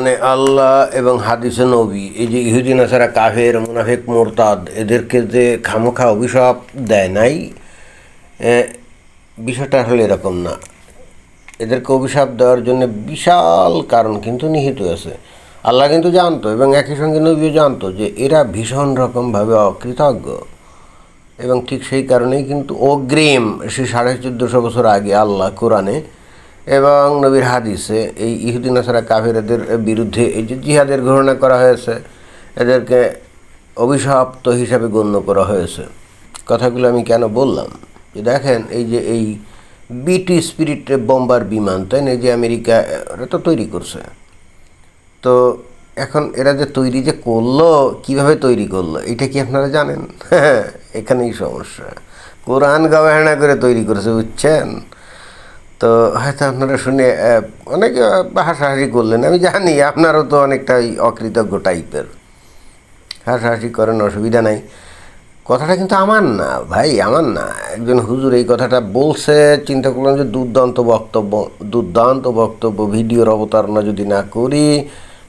কোরআনে আল্লাহ এবং হাদিসে নবী, এই যে ইহুদিন আসারা কাফের, মুনাফেক, মোরতাদ, এদেরকে যে খামোখা অভিশাপ দেয় নাই বিষয়টা হলো এরকম না। এদেরকে অভিশাপ দেওয়ার জন্য বিশাল কারণ কিন্তু নিহিত আছে। আল্লাহ কিন্তু জানতো এবং একই সঙ্গে নবীও জানতো যে এরা ভীষণ রকমভাবে অকৃতজ্ঞ। এবং ঠিক সেই কারণেই কিন্তু অগ্রিম, সে সাড়ে চোদ্দোশো বছর আগে আল্লাহ কোরআনে এবং নবীর হাদিসে এই ইহুদিন আসারা কাফেরদের বিরুদ্ধে এই যে জিহাদের ঘোষণা করা হয়েছে, এদেরকে অভিশপ্ত হিসাবে গণ্য করা হয়েছে। কথাগুলো আমি কেন বললাম? যে দেখেন, এই যে এই বিটি স্পিরিট বোম্বার বিমান, তাই না? যে আমেরিকা ওরা তো তৈরি করছে। তো এখন এরা যে তৈরি যে করল, কীভাবে তৈরি করল, এটা কি আপনারা জানেন? হ্যাঁ এখানেই সমস্যা। কোরআন গবেষণা করে তৈরি করেছে, বুঝছেন? তো হয়তো আপনারা শুনে অনেকে হাসাহাসি করলেন। আমি জানি আপনারও তো অনেকটা অকৃতজ্ঞ টাইপের। হাসাহাসি করেন, অসুবিধা নাই। কথাটা কিন্তু আমার না, ভাই, আমার না। একজন হুজুর এই কথাটা বলছে, চিন্তা করলাম যে দুর্দান্ত বক্তব্য দুর্দান্ত বক্তব্য, ভিডিওর অবতারণা যদি না করি,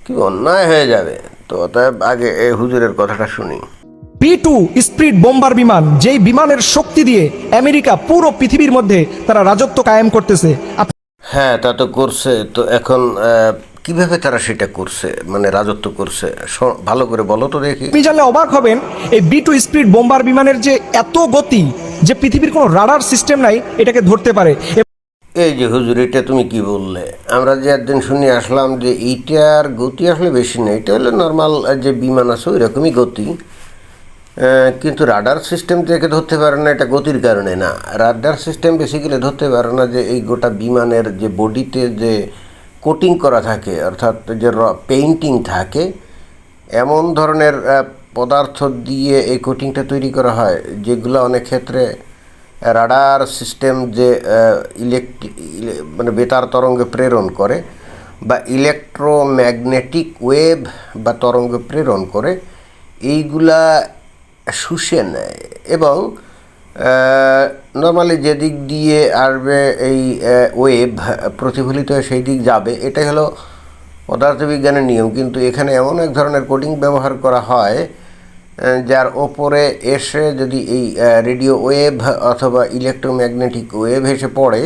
কি অন্যায় হয়ে যাবে। তো অতএব আগে এই হুজুরের কথাটা শুনি। পি টু স্প্রিট বোম্বার বিমান যেই বিমানের শক্তি দিয়ে আমেরিকা পুরো পৃথিবীর মধ্যে তারা রাজত্ব কায়েম করতেছে। হ্যাঁ তা তো করছে। তো এখন কীভাবে তারা সেটা করছে? মানে রাজত্ব করছে? ভালো করে বলো তো দেখি। আপনি জানলে অবাক হবেন এই বি টু স্পিড বোম্বার বিমানের যে এত গতি যে পৃথিবীর কোনো রাডার সিস্টেম নাই এটাকে ধরতে পারে। এই যে হুজুর এটা তুমি কি বললে? আমরা যে একদিন শুনে আসলাম যে এইটার গতি আসলে বেশি নেই এটা হলো নর্মাল যে বিমান আছে ওই রকমই গতি। কিন্তু রাডার সিস্টেম থেকে ধরতে পারে না, এটা গতির কারণে না। রাডার সিস্টেম বেসিক্যালি ধরতে পারে না যে এই গোটা বিমানের যে বডিতে যে কোটিং করা থাকে, অর্থাৎ যে পেইন্টিং থাকে, এমন ধরনের পদার্থ দিয়ে এই কোটিংটা তৈরি করা হয়, যেগুলো অনেক ক্ষেত্রে রাডার সিস্টেম যে ইলেকট্রিক মানে বেতার তরঙ্গে প্রেরণ করে বা ইলেকট্রোম্যাগনেটিক ওয়েভ বা তরঙ্গ প্রেরণ করে, এইগুলা শুষে নেয় এবং নর্মালি যেদিক দিয়ে আসবে এই ওয়েভ প্রতিফলিত সেই দিক যাবে, এটাই হলো পদার্থবিজ্ঞানের নিয়ম। কিন্তু এখানে এমন এক ধরনের কোডিং ব্যবহার করা হয় যার ওপরে এসে যদি এই রেডিও ওয়েভ অথবা ইলেকট্রোম্যাগনেটিক ওয়েভ এসে পড়ে,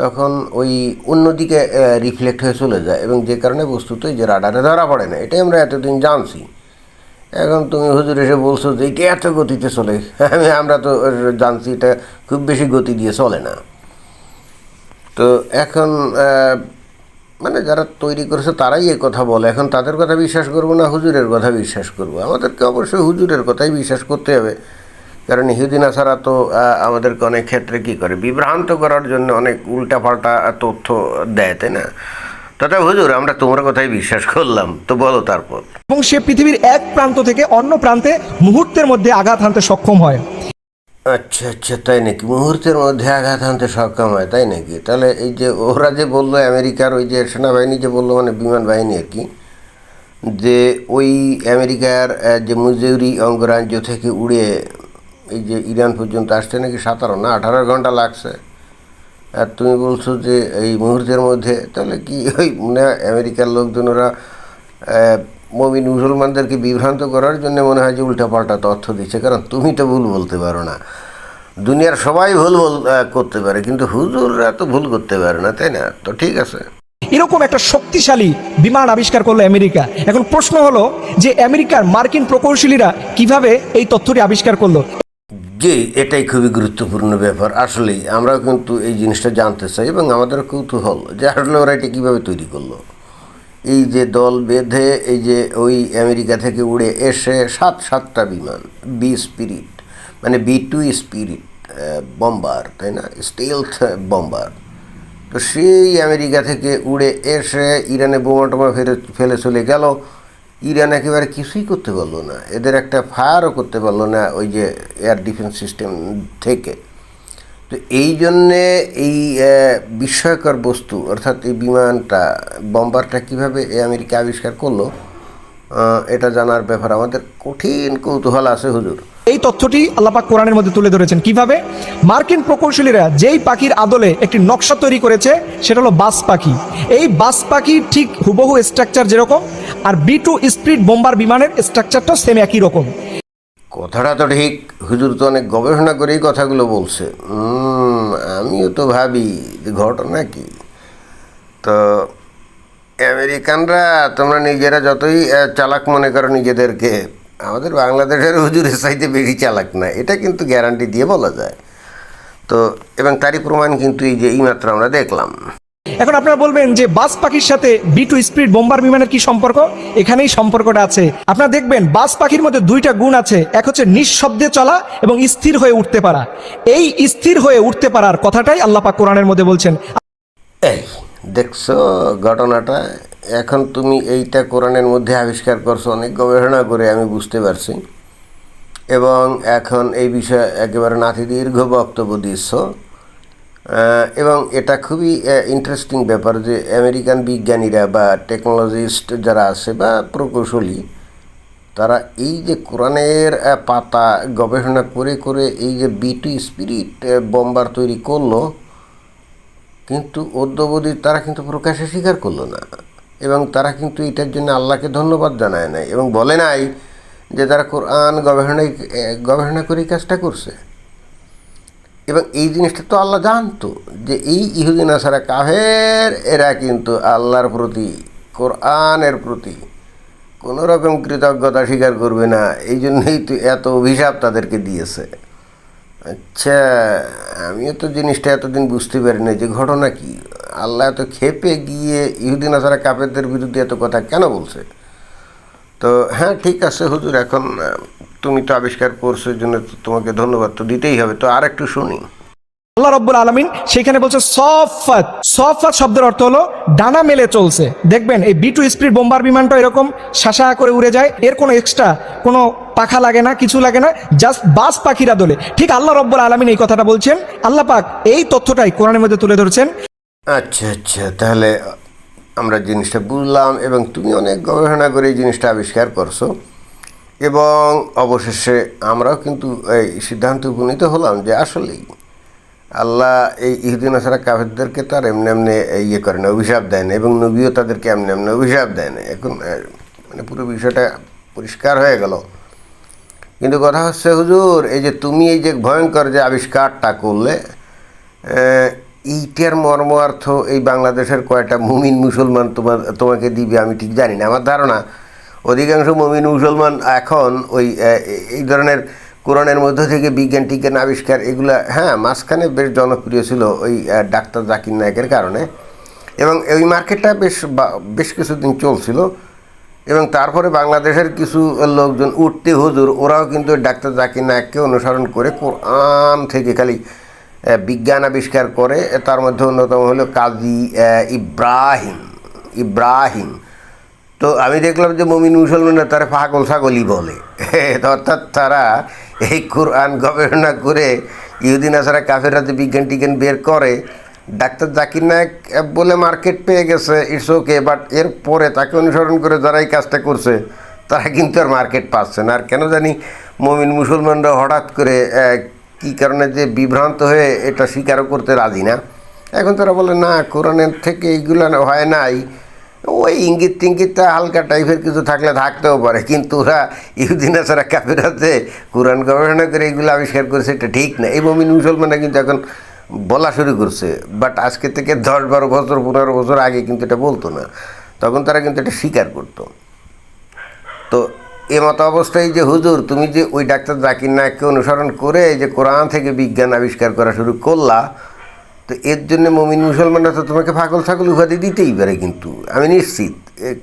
তখন ওই অন্যদিকে রিফ্লেক্ট হয়ে চলে যায় এবং যে কারণে বস্তুত যে রাডারে ধরা পড়ে না, এটাই আমরা এতদিন জানছি। এখন তুমি হুজুর এসে বলছো যে এটা এত গতিতে চলে? আমি, আমরা তো জানছি এটা খুব বেশি গতি দিয়ে চলে না। তো এখন মানে যারা তৈরি করেছে তারাই এ কথা বলে। এখন তাদের কথা বিশ্বাস করব না, হুজুরের কথা বিশ্বাস করব? আমাদেরকে অবশ্যই হুজুরের কথাই বিশ্বাস করতে হবে। কারণ ইহুদিন আসারা তো আমাদেরকে অনেক ক্ষেত্রে কী করে? বিভ্রান্ত করার জন্য অনেক উল্টাপাল্টা তথ্য দেয়, তাই না? তথা হুজুর আমরা তোমার কথাই বিশ্বাস করলাম। তো বলো তারপর। এবং সে পৃথিবীর এক প্রান্ত থেকে অন্য প্রান্তে মুহূর্তের মধ্যে আঘাত হানতে সক্ষম হয়। আচ্ছা আচ্ছা তাই নাকি? মুহূর্তের মধ্যে আঘাত আনতে সক্ষম হয় তাই নাকি? তাহলে এই যে ওরা যে বলল আমেরিকার ওই যে সেনাবাহিনী যে বলল মানে বিমান বাহিনী আর কি যে ওই আমেরিকার যে মুজৌরি অঙ্গরাজ্য থেকে উড়ে এই যে ইরান পর্যন্ত আসতে নাকি সতেরো না আঠারো ঘণ্টা লাগছে। আর তুমি বলছো যে এই মুহূর্তের মধ্যে, তাহলে কি ওই হয় আমেরিকার লোকজন ওরা মমিন মুসলমানদেরকে বিভ্রান্ত করার জন্য মনে হয় যে উল্টাপাল্টা তথ্য দিচ্ছে? কারণ তুমি তো ভুল বলতে পারো না। দুনিয়ার সবাই ভুল বল করতে পারে, কিন্তু হুজুররা তো ভুল করতে পারে না, তাই না? তো ঠিক আছে। এরকম একটা শক্তিশালী বিমান আবিষ্কার করল আমেরিকা। এখন প্রশ্ন হলো যে আমেরিকার মার্কিন প্রকৌশলীরা কীভাবে এই তথ্যটি আবিষ্কার করল? যে এটাই খুবই গুরুত্বপূর্ণ ব্যাপার। আসলেই আমরাও কিন্তু এই জিনিসটা জানতে চাই এবং আমাদের কৌতূহল যে আসলে ওরা এটা কীভাবে তৈরি করল। এই যে দল বেঁধে এই যে ওই আমেরিকা থেকে উড়ে এসে সাত সাতটা বিমান, বি স্পিরিট মানে বি টু স্পিরিট বম্বার তাই না? স্টেলথ বম্বার তো সেই আমেরিকা থেকে উড়ে এসে ইরানে বোমা টোমা ফেলে ফেলে চলে গেল। ইরান একেবারে কিছুই করতে পারল না। এদের একটা ফায়ারও করতে পারল না ওই যে এয়ার ডিফেন্স সিস্টেম থেকে। তো এই জন্যে এই বিস্ময়কর বস্তু, অর্থাৎ এই বিমানটা বম্বারটা কীভাবে আমেরিকা আবিষ্কার করল এটা জানার ব্যাপার। আমাদের কঠিন কৌতূহল আছে হুজুর। এই তথ্যটি আল্লাপাক কোরআনের মধ্যে তুলে ধরেছেন। কীভাবে? মার্কিন প্রকৌশলীরা যেই পাখির আদলে একটি নকশা তৈরি করেছে সেটা হলো বাস পাখি। এই বাস পাখি ঠিক হুবহু স্ট্রাকচার যেরকম আর বি টু স্পিড বোম্বার বিমানের স্ট্রাকচারটা সেম একই রকম। কথাটা তো ঠিক। হুজুর তো অনেক গবেষণা করেই কথাগুলো বলছে। আমিও তো ভাবি ঘটনা কি? তো আমেরিকানরা তোমরা নিজেরা যতই চালাক মনে করো নিজেদেরকে আমাদের বাংলাদেশের হুজুরের চাইতে বেশি চালাক না। এটা কিন্তু গ্যারান্টি দিয়ে বলা যায়। তো এবং তারই প্রমাণ কিন্তু এই যে এই এইমাত্র আমরা দেখলাম। এখন আপনারা বলবেন যে বাস পাখির সাথে বি টু স্পিড বোম্বার বিমানের কি সম্পর্ক? এখানেই সম্পর্কটা আছে। আপনারা দেখবেন বাস পাখির মধ্যে দুইটা গুণ আছে। এক হচ্ছে নিঃশব্দে চলা এবং স্থির হয়ে উঠতে পারা। এই স্থির হয়ে উঠতে পারার কথাটাই আল্লাহ পাক কোরআনের মধ্যে বলছেন। এই দেখছ ঘটনাটা? এখন তুমি এইটা কোরআনের মধ্যে আবিষ্কার করছ, অনেক গবেষণা করে আমি বুঝতে পারছি। এবং এখন এই বিষয়ে একেবারে নাতি দীর্ঘ বক্তব্য দিচ্ছ এবং এটা খুবই ইন্টারেস্টিং ব্যাপার যে আমেরিকান বিজ্ঞানীরা বা টেকনোলজিস্ট যারা আছে বা প্রকৌশলী, তারা এই যে কোরআনের পাতা গবেষণা করে করে এই যে বিটি স্পিরিট বম্বার তৈরি করল কিন্তু অদ্যবধি তারা কিন্তু প্রকাশ্যে স্বীকার করল না। এবং তারা কিন্তু এটার জন্য আল্লাহকে ধন্যবাদ জানায় নাই এবং বলে নাই যে তারা কোরআন গবেষণায়, গবেষণা করে কাজটা করছে। এবং এই জিনিসটা তো আল্লাহ জানতো যে এই ইহুদিন আসারা কাফের, এরা কিন্তু আল্লাহর প্রতি, কোরআনের প্রতি কোনো রকম কৃতজ্ঞতা স্বীকার করবে না। এই জন্যই তো এত অভিশাপ তাদেরকে দিয়েছে। আচ্ছা আমিও তো জিনিসটা এতদিন বুঝতে পারি না যে ঘটনা কি। আল্লাহ এত খেপে গিয়ে ইহুদিন আসারা কাপেরদের বিরুদ্ধে এত কথা কেন বলছে? তো হ্যাঁ ঠিক আছে হুজুর, এখন তুমি তো আবিষ্কার করছ জন্য তোমাকে ধন্যবাদ তো দিতেই হবে। তো আর একটু শুনি। আল্লাহ রব্বুল আলমিন সেখানে বলছে সফাত। সফাত শব্দের অর্থ হলো ডানা মেলে চলছে। দেখবেন এই বি টু স্পিড বোম্বার বিমানটা এরকম শাসা করে উড়ে যায়। এর কোনো এক্সট্রা কোনো পাখা লাগে না, কিছু লাগে না জাস্ট বাস পাখিরা দোলে। ঠিক আল্লাহ রব্বুল আলমিন এই কথাটা বলছেন। আল্লাহ পাক এই তথ্যটাই কোরআনের মধ্যে তুলে ধরেছেন। আচ্ছা আচ্ছা তাহলে আমরা জিনিসটা বুঝলাম এবং তুমি অনেক গবেষণা করে এই জিনিসটা আবিষ্কার করছ। এবং অবশেষে আমরাও কিন্তু এই সিদ্ধান্ত উপনীত হলাম যে আসলেই আল্লাহ এই ইহুদিন আসারা কাফেরদেরকে তো আর এমনি এমনি ইয়ে করে না, অভিশাপ দেয় না এবং নবীও তাদেরকে এমনি এমনি অভিশাপ দেয় না। এখন মানে পুরো বিষয়টা পরিষ্কার হয়ে গেল। কিন্তু কথা হচ্ছে, হুজুর, এই যে তুমি এই যে ভয়ঙ্কর যে আবিষ্কারটা করলে এইটার মর্মার্থ এই বাংলাদেশের কয়টা মুমিন মুসলমান তোমার, তোমাকে দিবে আমি ঠিক জানি না। আমার ধারণা, অধিকাংশ মুমিন মুসলমান এখন ওই এই ধরনের কোরআনের মধ্য থেকে বিজ্ঞান, টিজ্ঞান, আবিষ্কার, এগুলা হ্যাঁ মাঝখানে বেশ জনপ্রিয় ছিল ওই ডাক্তার জাকির নায়কের কারণে। এবং ওই মার্কেটটা বেশ বেশ কিছুদিন চলছিল। এবং তারপরে বাংলাদেশের কিছু লোকজন উঠতে হুজুর, ওরাও কিন্তু ডাক্তার জাকির নায়ককে অনুসরণ করে কোরআন থেকে খালি বিজ্ঞান আবিষ্কার করে। তার মধ্যে অন্যতম হলো কাজী ইব্রাহিম ইব্রাহিম। তো আমি দেখলাম যে মমিন মুসলমানরা তারা পাগল ছাগলই বলে। অর্থাৎ তারা এই কোরআন গবেষণা করে ইহুদিন আসারা কাফের হাতে বিজ্ঞান টিজ্ঞান বের করে, ডাক্তার জাকির নায়ক বলে মার্কেট পেয়ে গেছে ইটস ওকে বাট এর পরে তাকে অনুসরণ করে যারা এই কাজটা করছে, তারা কিন্তু আর মার্কেট পাচ্ছে না। আর কেন জানি মমিন মুসলমানরা হঠাৎ করে কি কারণে যে বিভ্রান্ত হয়ে এটা স্বীকারও করতে রাজি না। এখন তারা বলে, না, কোরআনের থেকে এইগুলো হয় নাই। ওই ইঙ্গিত টিঙ্গিতটা হালকা টাইপের কিছু থাকলে থাকতেও পারে, কিন্তু ওরা ইহুদিন আসারা কাফেরাতে কোরআন গবেষণা করে এইগুলো আবিষ্কার করেছে, এটা ঠিক না। এই মমিন মুসলমানরা কিন্তু এখন বলা শুরু করছে বাট আজকে থেকে দশ, বারো বছর, পনেরো বছর আগে কিন্তু এটা বলতো না। তখন তারা কিন্তু এটা স্বীকার করতো। তো এ মতো অবস্থায় যে হুজুর, তুমি যে ওই ডাক্তার জাকির নায়ককে অনুসরণ করে যে কোরআন থেকে বিজ্ঞান আবিষ্কার করা শুরু করলা তো এর জন্য মমিন মুসলমানরা তো তোমাকে পাগল, ছাগল উপাধি দিতেই পারে কিন্তু। আমি নিশ্চিত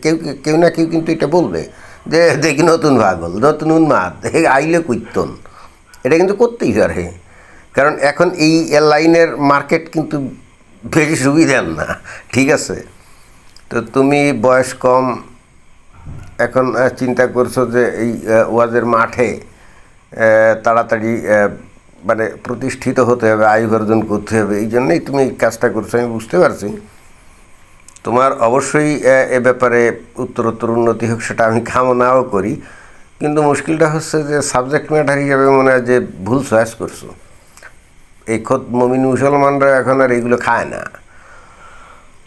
কেউ কেউ না কেউ কিন্তু এটা বলবে যে, দেখি নতুন পাগল, নতুন উন্মাদ হে আইলে কীর্তন এটা কিন্তু করতেই পারে। কারণ এখন এই লাইনের মার্কেট কিন্তু বেশি সুবিধার না, ঠিক আছে? তো তুমি বয়স কম, এখন চিন্তা করছ যে এই ওয়াজের মাঠে তাড়াতাড়ি মানে প্রতিষ্ঠিত হতে হবে আয় উপার্জন করতে হবে এই জন্যই তুমি এই কাজটা করছ আমি বুঝতে পারছি। তোমার অবশ্যই এ, ব্যাপারে উত্তরোত্তর উন্নতি হোক সেটা আমি কামনাও করি। কিন্তু মুশকিলটা হচ্ছে যে সাবজেক্ট ম্যাটার হিসাবে মনে হয় যে ভুল চয়েস করছ। এই খোদ মমিন মুসলমানরা এখন আর এইগুলো খায় না।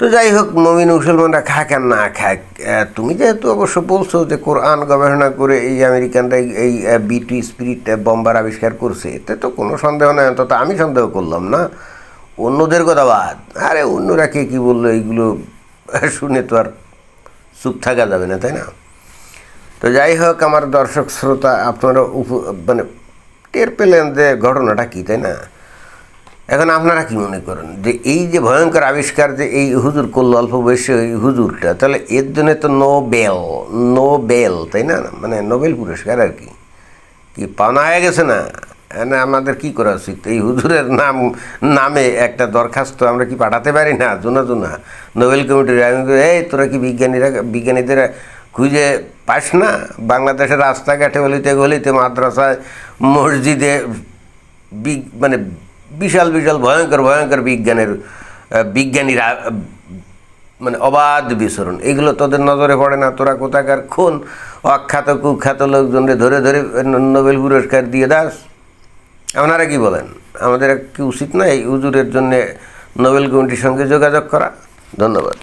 তো যাই হোক মমিন মুসলমানরা খায় আর না আহ, তুমি যেহেতু অবশ্য বলছো যে কোরআন গবেষণা করে এই আমেরিকানরা এই- বিটি স্পিরিট বম্বার আবিষ্কার করছে এতে তো কোনো সন্দেহ নেই অন্তত আমি সন্দেহ করলাম না। অন্যদের কথা বাদ। আরে অন্যরা কে কী বলল এইগুলো শুনে তো আর চুপ থাকা যাবে না তাই না? তো যাই হোক আমার দর্শক শ্রোতা আপনারা মানে টের পেলেন যে ঘটনাটা কী তাই না? এখন আপনারা কি মনে করেন যে এই যে ভয়ঙ্কর আবিষ্কার যে এই হুজুর করল অল্প বয়সে ওই হুজুরটা, তাহলে এর জন্য তো নোবেল নোবেল, তাই না? মানে নোবেল পুরস্কার আর কি। কি পাওনা হয়ে গেছে না? না আমাদের কি করা উচিত? এই হুজুরের নাম, নামে একটা দরখাস্ত আমরা কি পাঠাতে পারি না? জোনা জোনা। নোবেল কমিটির এই, তোরা কি বিজ্ঞানীরা, বিজ্ঞানীদের খুঁজে পাস না? বাংলাদেশের রাস্তাঘাটে গলিতে গলিতে, মাদ্রাসায়, মসজিদে মানে বিশাল বিশাল, ভয়ঙ্কর ভয়ঙ্কর বিজ্ঞানের বিজ্ঞানীরা মানে অবাধ বিচরণ। এগুলো তোদের নজরে পড়ে না? তোরা কোথাকার খুন? অখ্যাত, কুখ্যাত লোকজনকে ধরে ধরে নোবেল পুরস্কার দিয়ে দাস? আপনারা কি বলেন? আমাদের কি উচিত না এই উজুরের জন্যে নোবেল কমিটির সঙ্গে যোগাযোগ করা? ধন্যবাদ।